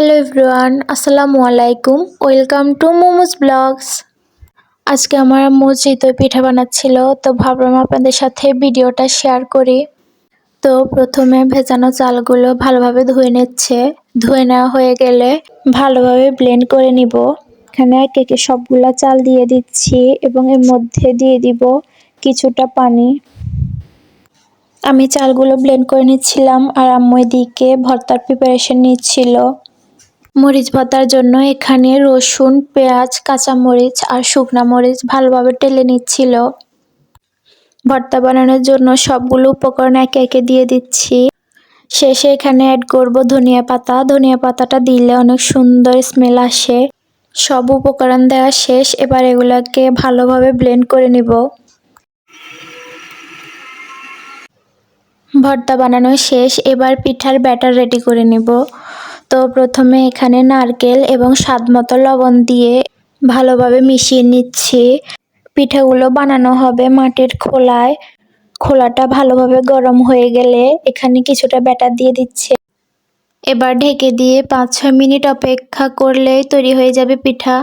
Hello everyone, আসসালামু আলাইকুম। Welcome to Momos vlogs. আজকে আমার আম্মু চিতই পিঠা বানাচ্ছিল, তো ভাবলাম আপনাদের সাথে ভিডিওটা শেয়ার করি। তো প্রথমে ভেজানো চালগুলো ভালোভাবে ধুয়ে নিচ্ছে। ধুয়ে নেওয়া হয়ে গেলে ভালোভাবে ব্লেন্ড করে নিব। এখানে একে সবগুলা চাল দিয়ে দিচ্ছি এবং এর মধ্যে দিয়ে দিব কিছুটা পানি। আমি চালগুলো ব্লেন্ড করে নিচ্ছিলাম আর আম্মু এদিকে ভর্তার প্রিপারেশন নিচ্ছিল। মরিচ ভর্তার জন্য এখানে রসুন, পেঁয়াজ, কাঁচামরিচ আর শুকনা মরিচ ভালোভাবে টেলে নিচ্ছিল। ভর্তা বানানোর জন্য সবগুলো উপকরণ একে একে দিয়ে দিচ্ছি। শেষে এখানে অ্যাড করব ধনিয়া পাতা। ধনিয়া পাতাটা দিলে অনেক সুন্দর স্মেল আসে। সব উপকরণ দেওয়া শেষ। এবার এগুলোকে ভালোভাবে ব্লেন্ড করে নিব। ভর্তা বানানো শেষ। এবার পিঠার ব্যাটার রেডি করে নিব। তো প্রথমে এখানে নারকেল এবং স্বাদ মতো লবণ দিয়ে ভালোভাবে মিশিয়ে নিচ্ছি। পিঠাগুলো বানানো হবে মাটির খোলায়। খোলাটা ভালোভাবে গরম হয়ে গেলে এখানে কিছুটা ব্যাটার দিয়ে দিচ্ছে। এবার ঢেকে দিয়ে পাঁচ ছয় মিনিট অপেক্ষা করলেই তৈরি হয়ে যাবে পিঠা।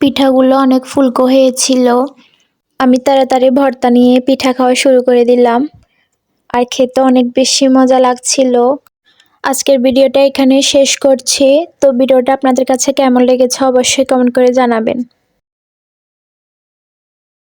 পিঠাগুলো অনেক ফুলকো হয়েছিল। আমি তাড়াতাড়ি ভর্তা নিয়ে পিঠা খাওয়া শুরু করে দিলাম। আর খেতে অনেক বেশি মজা লাগছিল। আজকের ভিডিওটা এখানে শেষ করছি। তো ভিডিওটা আপনাদের কাছে কেমন লেগেছে অবশ্যই কমেন্ট করে জানাবেন।